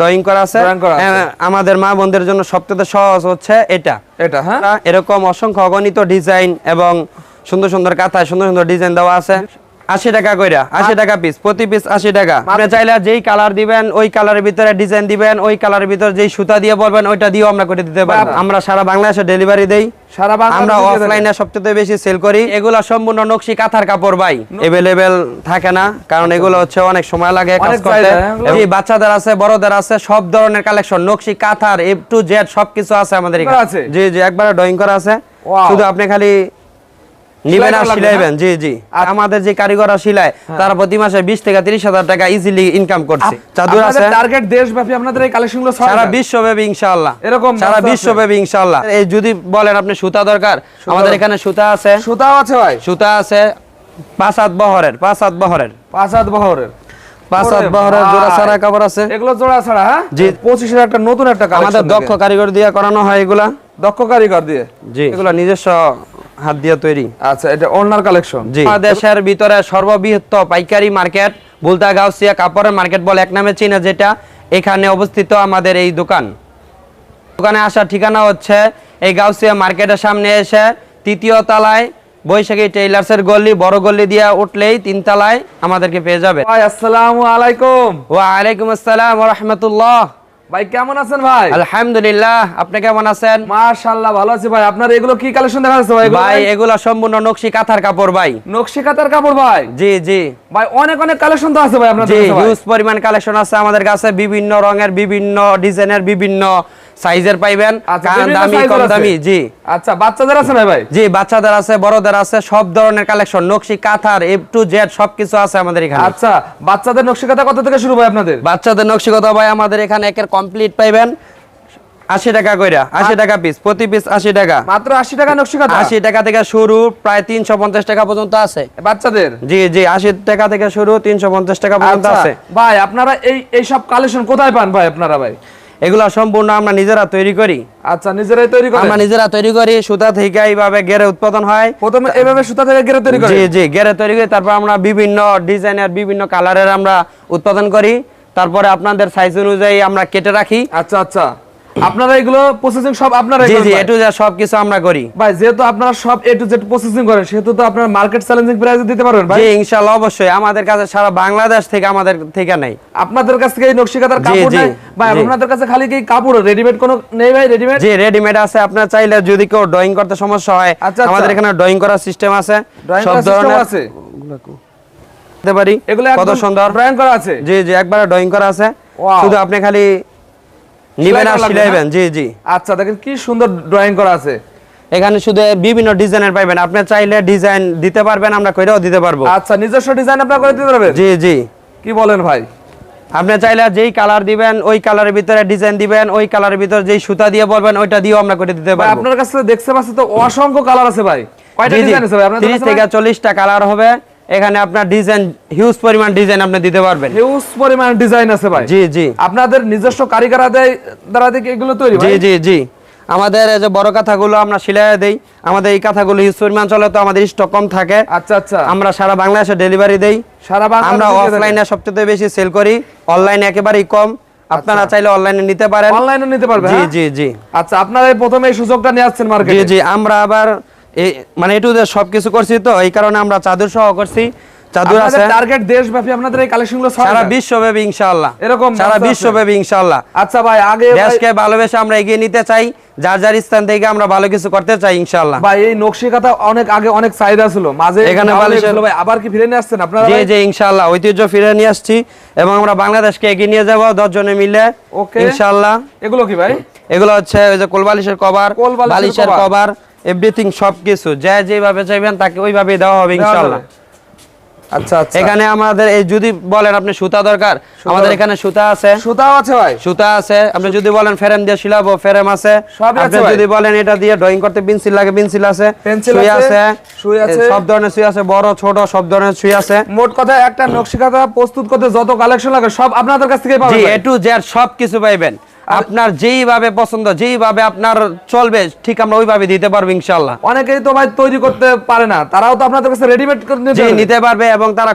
Drawing করা আছে। হ্যাঁ, আমাদের মা বোনদের জন্য সবচেয়ে সহজ হচ্ছে এটা। এটা হ্যাঁ? এরকম অসংখ্য অগণিত ডিজাইন এবং সুন্দর সুন্দর কাঁথায় সুন্দর সুন্দর ডিজাইন দেওয়া আছে। আশি টাকা কইরা আশি টাকা পিস প্রতি পিস আশি টাকা। আপনি চাইলে যেই কালার দিবেন ওই কালারের ভিতরে ডিজাইন দিবেন ওই কালারের ভিতরে যেই সুতা দিয়ে বলবেন ওইটা দিয়েও আমরা করে দিতে পারব বাহ। আমরা সারা বাংলাদেশে ডেলিভারি দেই। সারা বাংলাদেশে আমরা অফলাইনে সবচেয়ে বেশি সেল করি। এগুলা সম্পূর্ণ নকশি কাঁথার কাপড় ভাই। এভেলেবেল থাকে না কারণ এগুলো হচ্ছে অনেক সময় লাগে কাজ করতে। চাহিদা, হ্যাঁ, বাচ্চাদের আছে বড়দের আছে সব ধরনের কালেকশন নকশি কাঁথার এ টু জেড সবকিছু আছে আমাদের এখানে? জি জি একবারে ড্রয়িং করা আছে। শুধু আপনি খালি নিবেন আর সিলাইবেন জি জি। আচ্ছা। আমাদের যে কারিগররা সিলায় তারা প্রতি মাসে বিশ থেকে তিরিশ হাজার টাকা ইজিলি ইনকাম করছে। চাদর আছে? টার্গেট দেশব্যাপী আপনাদের এই কালেকশনগুলো সারা বিশ্বব্যাপী ইনশাআল্লাহ। এরকম সারা বিশ্বব্যাপী ইনশাআল্লাহ। এই যদি বলেন আপনি সুতা দরকার আমাদের এখানে সুতা আছে। সুতাও আছে ভাই। সুতা আছে পাঁচ হাত বহরের পাঁচ হাত বহরের। পাঁচ হাত বহরের। পাঁচ হাত বহরের জোড়া। সারা কাপড় আছে। এগুলো জোড়া ছাড়া হ্যাঁ? জি। একটা নতুন একটা আমাদের দক্ষ কারিগর দিয়ে করানো হয় এগুলা। দক্ষ কারিগর দিয়ে। জি। এগুলা নিজস্ব হাত দিয়ে তৈরি। আচ্ছা এটা ওনার কালেকশন জি। দেশের ভিতরে সর্ববৃহৎ পাইকারি মার্কেট বুলতা গাউসিয়া কাপড়ের মার্কেট বলে এক নামে চিনে যেটা এখানে অবস্থিত আমাদের এই দোকান। দোকানে আসার ঠিকানা হচ্ছে এই গাউসিয়া মার্কেটের সামনে এসে তৃতীয় তলায় বৈশাখী টেইলার্সের গল্লি বড় গল্লি দিয়ে উঠলেই তিন তলায় আমাদেরকে পেয়ে যাবে। আসসালামু আলাইকুম। ওয়ালাইকুম আসসালাম ওয়া রাহমাতুল্লাহ। ভাই কেমন আছেন ভাই? আলহামদুলিল্লাহ আপনি কেমন আছেন? মাশাআল্লাহ ভালো আছি ভাই। আপনার এগুলো কি কালেকশন দেখা যাচ্ছে ভাই? ভাই এগুলো সম্পূর্ণ নকশি কাঁথার কাপড় ভাই। নকশি কাতার কাপড় ভাই? জি জি। ভাই অনেক অনেক কালেকশন তো আছে ভাই আপনাদের জি কাছে। হিউজ পরিমাণ কালেকশন আছে আমাদের কাছে। বিভিন্ন রঙের বিভিন্ন ডিজাইনের বিভিন্ন সাইজের পাইবেন আচ্ছা, দামি কম দামি জি। আচ্ছা বাচ্চাদের আছে না ভাই? জি বাচ্চাদের আছে বড়দের আছে সব ধরনের কালেকশন নকশি কাঁথার এ টু জেড সবকিছু আছে আমাদের এখানে। আচ্ছা বাচ্চাদের নকশি কাতা কত থেকে শুরু ভাই আপনাদের? বাচ্চাদের নকশিকতা ভাই আমাদের এখানে একের কমপ্লিট পাইবেন আশি টাকা কইরা আশি টাকা পিস প্রতি পিস আশি টাকা। মাত্র আশি টাকা নকশি কাতা আশি টাকা থেকে শুরু প্রায় তিনশো পঞ্চাশ টাকা পর্যন্ত আছে। বাচ্চাদের? জি জি আশি টাকা থেকে শুরু তিনশো পঞ্চাশ টাকা পর্যন্ত আচ্ছা আছে। ভাই আপনারা এই এই সব কালেকশন কোথায় পান ভাই আপনারা ভাই? এগুলো সম্পূর্ণ আমরা নিজেরা তৈরি করি। আচ্ছা নিজেরাই তৈরি করি? আমরা নিজেরা তৈরি করি সুতা থেকে এইভাবে গেরে উৎপাদন হয়। প্রথমে এইভাবে সুতা থেকে গেরে তৈরি করি? জি জি গেরে তৈরি করি তারপর আমরা বিভিন্ন ডিজাইনের বিভিন্ন কালারের আমরা উৎপাদন করি। তারপরে আপনাদের সাইজ অনুযায়ী আমরা কেটে রাখি। আচ্ছা আচ্ছা। আপনারা এগুলো প্রসেসিং সব আপনারা জি জি এটু যা সবকিছু আমরা করি। ভাই যেহেতু আপনারা সব এ টু জেড প্রসেসিং করেন সেহেতু তো আপনারা মার্কেট চ্যালেঞ্জিং প্রাইসে দিতে পারবেন ভাই। জি ইনশাআল্লাহ অবশ্যই। আমাদের কাছে সারা বাংলাদেশ থেকে আমাদের থেকে নেই। আপনাদের কাছ থেকে এই নকশি কাতার জি, কাপড় নেই? ভাই আপনাদের কাছে খালি কি কাপড়? রেডিমেড কোনো নেই ভাই রেডিমেড জি রেডিমেড আছে। আপনার চাইলে যদি কেউ ড্রয়িং করতে সমস্যা হয় আচ্ছা, আচ্ছা। আমাদের এখানে ড্রয়িং করার সিস্টেম আছে। সব ধরনের আছে? দিতে পারি। এগুলো কত সুন্দর। ড্রয়িং করা আছে? জি জি একবারে ড্রয়িং করা আছে। শুধু আপনি খালি নিবেন আর সিলাইবেন জি জি। আচ্ছা দেখেন কি সুন্দর ড্রয়িং করা আছে। এখানে শুধু বিভিন্ন ডিজাইনের পাইবেন। আপনি চাইলে ডিজাইন দিতে পারবেন আমরা কইরাও দিতে পারব। আচ্ছা নিজস্ব ডিজাইন আপনারা করে দিতে পারবেন? জি জি। কি বলেন ভাই? আপনি চাইলে যেই কালার দিবেন ওই কালারের ভিতরে ডিজাইন দিবেন ওই কালারের ভিতরে যেই সুতা দিয়ে বলবেন ওইটা দিয়েও আমরা করে দিতে পারব। আপনার কাছে দেখতে পাচ্ছি তো অসংখ্য কালার আছে ভাই। কয়টা। ডিজাইন আছে ভাই? আপনাদের 30 থেকে চল্লিশটা কালার হবে। এখানে আপনার ডিজাইন হিউজ পরিমাণ ডিজাইন আপনি দিতে পারবেন। হিউজ পরিমাণ ডিজাইন আছে ভাই। জি জি। আপনাদের নিজস্ব কারিগর দ্বারা দেখে এগুলো তৈরি জি জি জি। আমাদের এই যে বড় কাঁথাগুলো আমরা সিলাই দেই আমাদের এই কাঁথাগুলো হিউজ পরিমাণ চলে তো আমাদের স্টক কম থাকে। আচ্ছা আচ্ছা। আমরা সারা বাংলাদেশে ডেলিভারি দেই। সারা বাংলাদেশে আমরা দিয়ে। অফলাইনে সবচেয়ে বেশি সেল করি। অনলাইনে একেবারেই কম। আপনারা চাইলে অনলাইনে নিতে পারেন। অনলাইনে নিতে পারবেন জি হ্যাঁ? জি জি। আচ্ছা আপনারা প্রথমে এই সুযোগটা নিয়ে আসছেন মার্কেটে জি জি আমরা আবার এই মানে এটু যে সবকিছু করছি তো এই কারণে আমরা চাদর সহ করছি। চাদর আছে। টার্গেট দেশব্যাপী আপনাদের এই কালেকশনগুলো সারা বিশ্বব্যাপী ইনশাআল্লাহ। এরকম সারা বিশ্বব্যাপী ইনশাআল্লাহ। আচ্ছা ভাই আগে দেশকে ভালোবেসে আমরা এগিয়ে নিতে চাই যার যার স্থান থেকে আমরা ভালো কিছু করতে চাই ইনশাআল্লাহ। ভাই এই নকশি কাঁথা অনেক আগে অনেক চাহিদা ছিল। মাঝে এখানে ভালো লেগেছিল ভাই আবার কি ফিরে নিয়ে আসছেন আপনারা জি? জি ইনশাআল্লাহ। ঐতিহ্য ফিরে নিয়ে আসছি এবং আমরা বাংলাদেশকে এগিয়ে নিয়ে যাব দশ জনে মিলে। ওকে। ইনশাআল্লাহ। এগুলো কি ভাই? এগুলো হচ্ছে ওই যে কোলবালিশের কভার কোলবালিশের বালিশের কভার এভরিথিং সবকিছু। যে যেভাবে চাইবেন তাকে ওইভাবে দেওয়া হবে ইনশাআল্লাহ আচ্ছা আচ্ছা। এখানে আমাদের এই যদি বলেন আপনি সুতা দরকার? আমাদের এখানে সুতা আছে। সুতাও আছে ভাই। সুতা আছে। আপনি যদি বলেন ফ্রেম দিয়ে শিলাবো ফ্রেম আছে। আপনি যদি বলেন এটা দিয়ে ড্রয়িং করতে পেন্সিল লাগে পেন্সিল আছে। সুই আছে, আছে। সুই আছে। সব ধরনের সুই আছে বড় ছোট সব ধরনের সুই আছে। মোট কথা একটা নকশি প্রস্তুত করতে যত কালেকশন লাগে সব আপনাদের কাছ থেকে জি পাবেন এ টু জেড সব কিছু পাইবেন। আপনার যেইভাবে পছন্দ যেইভাবে আপনার চলবে ঠিক আমরা ওইভাবে দিতে পারব ইনশাল্লাহ অনেকেই তো ভাই তৈরি করতে পারে না তারাও তো আপনাদের কাছে রেডিমেড করে নিতে পারবে। এবং তারা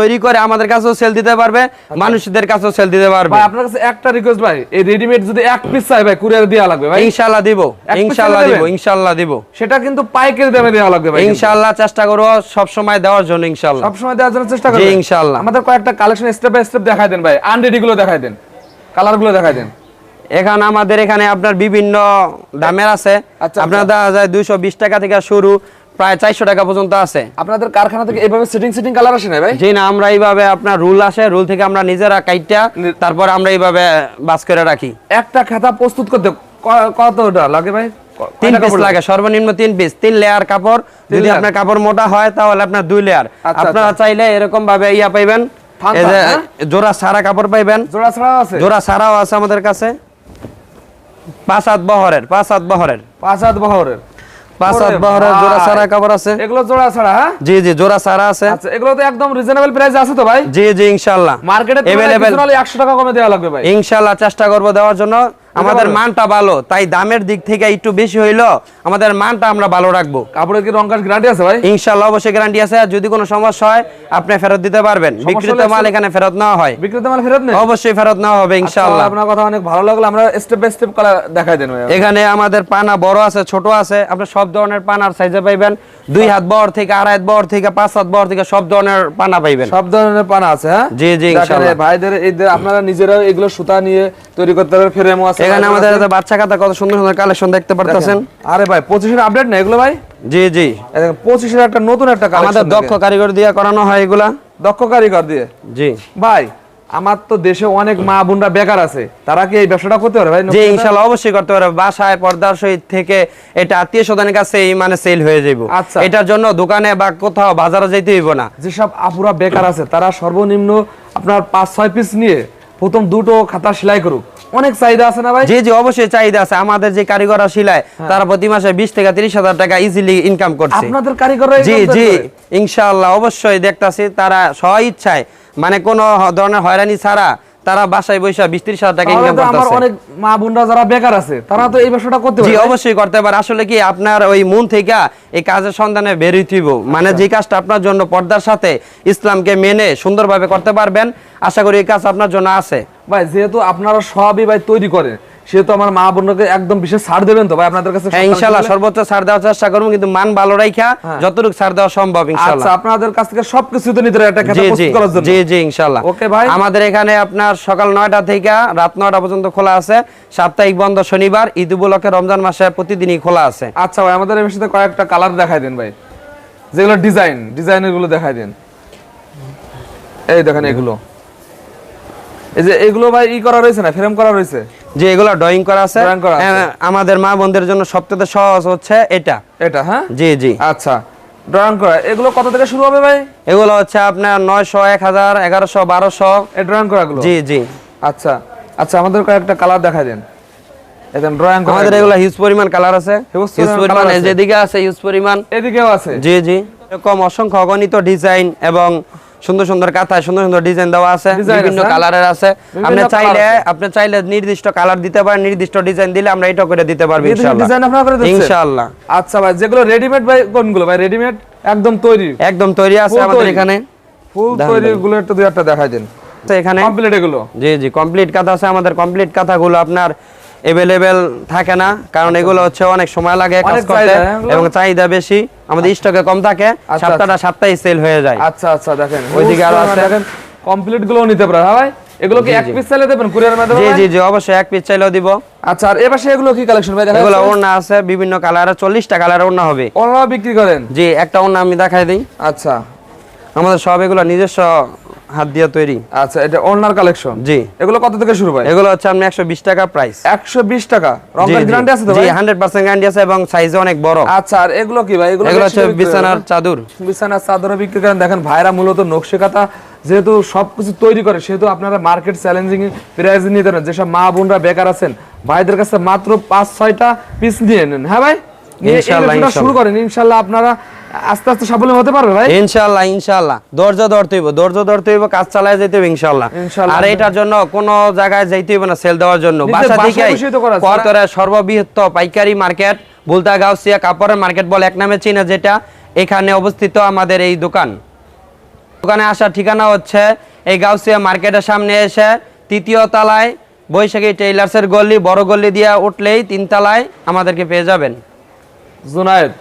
তৈরি করে আমাদের কাছেও সেল দিতে পারবে মানুষদের কাছেও সেল দিতে পারবে। ভাই আপনার কাছে একটা রিকোয়েস্ট ভাই এই রেডিমেড যদি এক পিস চাই ভাই কুরিয়ার দেওয়া লাগবে ভাই। ইনশাল্লাহ দিব ইনশাল্লাহ দিব? ইনশাল্লাহ দিব। সেটা কিন্তু পাইকারি দামে দেওয়া লাগবে ভাই ইনশাল্লাহ চেষ্টা করব সব সময় দেওয়ার জন্য ইনশাল্লাহ সব সময় দেওয়ার জন্য চেষ্টা জি, করবেন ইনশাআল্লাহ। আমাদের কয়েকটা কালেকশন স্টেপ বাই স্টেপ দেখাই দেন ভাই আনরেডি গুলো দেখাই দেন কালারগুলো দেখাই দেন। এখানে আমাদের এখানে আপনার বিভিন্ন দামের আছে। আচ্ছা, আপনার দেখা যায় দুইশো বিশ টাকা থেকে শুরু প্রায় চারশো টাকা পর্যন্ত আছে। আপনাদের কারখানা থেকে এইভাবে সেটিং সেটিং কালার আসে না ভাই? জি না আমরা এইভাবে আপনার রুল আসে রুল থেকে আমরা নিজেরা কাইটা তারপর আমরা এইভাবে বাস করে রাখি। একটা খাতা প্রস্তুত করতে কতটা লাগে ভাই? তিন পিস লাগে সর্বনিম্ন তিন পিস তিন লেয়ার কাপড় যদি আপনার কাপড় মোটা হয় তাহলে আপনার দুই লেয়ার আচ্ছা, আপনারা চাইলে এরকম ভাবে ইয়া পাইবেন। হ্যাঁ? জোড়া সারা কাপড় পাইবেন। জোড়া আছে? জোড়া সারাও আছে আমাদের কাছে। পাঁচ হাত বহরের পাঁচ হাত বহরের। পাঁচ হাত বহরের। পাঁচ হাত বহরের জোড়া ছাড়া সারা কাপড় আছে। এগুলো জোড়া ছাড়া হ্যাঁ? জি জি জোড়া সারা আছে। আচ্ছা এগুলো তো একদম রিজনেবল প্রাইস আছে তো ভাই? জি জি ইনশাল্লাহ। মার্কেটে। হলে একশো টাকা কমে দেওয়া লাগবে ভাই। ইনশাল্লাহ চেষ্টা করব দেওয়ার জন্য। আমাদের মানটা ভালো তাই দামের দিক থেকে একটু বেশি হইল আমাদের মানটা আমরা ভালো রাখব। কাপড়ের কি রং কাজ গ্যারান্টি আছে ভাই? ইনশাল্লাহ অবশ্যই গ্যারান্টি আছে আর যদি কোনো সমস্যা হয় আপনি ফেরত দিতে পারবেন। বিক্রিত মাল এখানে ফেরত নেওয়া হয়। বিক্রিত মাল ফেরত নেই অবশ্যই ফেরত নেওয়া হবে ইনশাল্লাহ আচ্ছা, আপনার কথা অনেক ভালো লাগল আমরা স্টেপ বাই স্টেপ কালার দেখাই দেন এখানে আমাদের পানা বড় আছে ছোট আছে আপনি সব ধরনের পানার সাইজে পাইবেন। দুই হাত বর থেকে আড়াই হাত বড় থেকে পাঁচ হাত বর থেকে সব ধরনের পানা পাইবেন। সব ধরনের পানা আছে হ্যাঁ? জি, জি, ইনশাআল্লাহ। ভাইদের এই আপনারা নিজেরাও এগুলো সুতা নিয়ে তৈরি করতে পারবেন ফ্রেমও আছে এখানে আমাদের। বাচ্চা কাতা কত সুন্দর সুন্দর কালেকশন দেখতে পারতেছেন। আরে ভাই পঁচিশের আপডেট না এগুলো ভাই? জি জি। পঁচিশের একটা নতুন একটা কালেকশন আমাদের দক্ষ কারিগর দিয়ে করানো হয় এগুলা। দক্ষ কারিগর দিয়ে? জি। ভাই আমার তো দেশে অনেক মা বোনরা বেকার আছে। তারা কি এই ব্যবসাটা করতে পারে ভাই? যে ইনশাল্লাহ অবশ্যই করতে পারবে। বাসায় পর্দার সহিত থেকে এটা আত্মীয় স্বজনের কাছে এই মানে সেল হয়ে যাবে আচ্ছা। এটার জন্য দোকানে বা কোথাও বাজারে যাইতে হইব না। যেসব আপুরা বেকার আছে তারা সর্বনিম্ন আপনার পাঁচ ছয় পিস নিয়ে প্রথম দুটো খাতা সেলাই করুক। অনেক চাহিদা আছে না ভাই? জি জি অবশ্যই চাহিদা আছে। আমাদের যে কারিগররা সিলায় তারা প্রতি মাসে বিশ থেকে তিরিশ হাজার টাকা ইজিলি ইনকাম করছে। আপনাদের কারিগররা জি জি? ইনশাআল্লাহ অবশ্যই দেখতাছি তারা স্ব ইচ্ছায় মানে কোনো ধরনের হয়রানি ছাড়া তারা বাসায় বৈশা বিশ ত্রিশ হাজার টাকা ইনকাম করতেছে আমার অনেক মা বোনরা যারা বেকার আছে তারা তো এই ব্যবসাটা করতে পারে। অবশ্যই করতে পারে আসলে কি আপনার ওই মন থেকে এই কাজের সন্ধানে বেরিয়ে থইব মানে আচ্ছা। যে কাজটা আপনার জন্য পর্দার সাথে ইসলামকে মেনে সুন্দরভাবে করতে পারবেন আশা করি এই কাজ আপনার জন্য আছে ভাই যেহেতু আপনারা সবই ভাই তৈরি করেন সেহেতু আমার মা বোনকে একদম বিশেষ ছাড় দেবেন তো ভাই আপনাদের কাছে হ্যাঁ কালেকশন সর্বোচ্চ ছাড় দেওয়ার চেষ্টা করব কিন্তু মান ভালো রাখা হ্যাঁ। যতটুকু ছাড় দেওয়া সম্ভব ইনশাআল্লাহ আচ্ছা আপনাদের কাছ থেকে সবকিছু তো নিতে একটা খাতা প্রস্তুত করার জন্য। জি জি ইনশাল্লাহ। ওকে ভাই। আমাদের এখানে আপনার সকাল নয়টা থেকে রাত নয়টা পর্যন্ত খোলা আছে। সাপ্তাহিক বন্ধ শনিবার ঈদ উপলক্ষে রমজান মাসে প্রতিদিনই খোলা আছে। আচ্ছা ভাই আমাদের এর সাথে কয়েকটা কালার দেখাই দেন ভাই। যেগুলো ডিজাইন ডিজাইনেরগুলো দেখাই দেন। এই দেখেন এগুলো। এই যে এগুলো ভাই ই করা রয়েছে না ফ্রেম করা রয়েছে? যে এগুলো ড্রয়িং করা আছে হ্যাঁ, আমাদের মা বোনদের জন্য সবথেকে সহজ হচ্ছে এটা। এটা হ্যাঁ? জি জি। আচ্ছা ড্রয়িং করা এগুলো কত থেকে শুরু হবে ভাই? এগুলো হচ্ছে আপনার এই ড্রয়িং করা গুলো? জি জি। আচ্ছা আচ্ছা আমাদের কয়েকটা কালার দেখাই দেন। একদম ড্রয়িং করা আমাদের এগুলো। হিউজ পরিমাণ কালার আছে। হিউজ পরিমাণ পরিমাণ colour এই আছে। যেদিকে আছে হিউজ পরিমাণ। এদিকেও আছে? জি জি। এরকম অসংখ্য অগণিত ডিজাইন এবং সুন্দর সুন্দর কাঁথায় সুন্দর সুন্দর ডিজাইন দেওয়া আছে বিভিন্ন হ্যাঁ? কালারের আছে। আপনি চাইলে আপনি চাইলে নির্দিষ্ট কালার দিতে পারেন নির্দিষ্ট ডিজাইন দিলে আমরা এটা করে দিতে পারব ইনশাআল্লাহ। ডিজাইন আপনারা করে দিচ্ছেন? ইনশাআল্লাহ। আচ্ছা ভাই যেগুলো রেডিমেড ভাই কোনগুলো ভাই? রেডিমেড একদম তৈরি? একদম তৈরি আছে আমাদের এখানে। ফুল তৈরি গুলো একটু দুই একটা দেখাই দেন। তো এখানে কমপ্লিট এগুলো? জি জি কমপ্লিট কাঁথা আছে আমাদের কমপ্লিট কাঁথাগুলো আপনার এভেলেবেল থাকে না কারণ এগুলো হচ্ছে অনেক সময় লাগে কাজ করতে হ্যাঁ? এবং চাহিদা বেশি আমাদের স্টকে কম থাকে আচ্ছা, সপ্তাহটা সপ্তাহে সেল হয়ে যায়। আচ্ছা আচ্ছা দেখেন। ওইদিকে আরও আছে। দেখেন কমপ্লিটগুলো নিতে পারে হ্যাঁ ভাই? এগুলো কি এক পিস চাইলে দেবেন কুরিয়ার মাধ্যমে জি জি জি অবশ্যই এক পিস চাইলেও দিব। আচ্ছা আর এবার এগুলো কি কালেকশন ভাই দেখা এগুলো? ওড়না আছে বিভিন্ন কালারের চল্লিশটা কালারের ওড়না হবে। বিক্রি করেন? জি একটা ওড়না আমি দেখাই দিই। আচ্ছা। আমাদের সব এগুলো নিজস্ব হাত দিয়ে তৈরি। আচ্ছা এটা ওনার কালেকশন জি। এগুলো কত থেকে শুরু ভাই? এগুলো হচ্ছে আপনি একশো বিশ টাকা প্রাইস একশো বিশ টাকা। রঙের গ্যারান্টি আছে তো ভাই জি ভাই? হান্ড্রেড পার্সেন্ট গ্যারান্টি আছে এবং সাইজে অনেক বড়। আচ্ছা আর এগুলো কি ভাই? এগুলো হচ্ছে বিছানার চাদর। বিছানার চাদর বিক্রি করেন। দেখেন ভাইরা মূলত নকশি কাঁথা যেহেতু সবকিছু তৈরি করে সেহেতু আপনারা মার্কেট চ্যালেঞ্জিং প্রাইস নিতে পারেন। যেসব মা বোনরা বেকার আছেন ভাইদের কাছে মাত্র পাঁচ ছয়টা পিস নিয়ে নেন। হ্যাঁ ভাই? শুরু ইনশাআল্লাহ। করেন ইনশাল্লাহ আপনারা আস্তে আস্তে সাফল্য হতে পারবে ভাই? ইনশাল্লাহ ইনশাল্লাহ। ধৈর্য ধরতে হইব ধৈর্য ধরতে হইব কাজ চালায় যেতে হইব ইনশাআল্লাহ। আর এটার জন্য কোন জায়গায় যাইতে হইব না সেল দেওয়ার জন্য। বাসা বাসায় থেকে বসেই তো করা আছে, করতরে সর্ববৃহৎ পাইকারি মার্কেট গাউসিয়া কাপড়ের মার্কেট বলে এক নামে চিনে যেটা এখানে অবস্থিত আমাদের এই দোকান। দোকানে আসার ঠিকানা হচ্ছে এই গাউসিয়া মার্কেটের সামনে এসে তৃতীয় তলায় বৈশাখী টেইলার্সের গল্লি বড় গল্লি দিয়ে উঠলেই তিন তলায় আমাদেরকে পেয়ে যাবেন। জুনায়েদ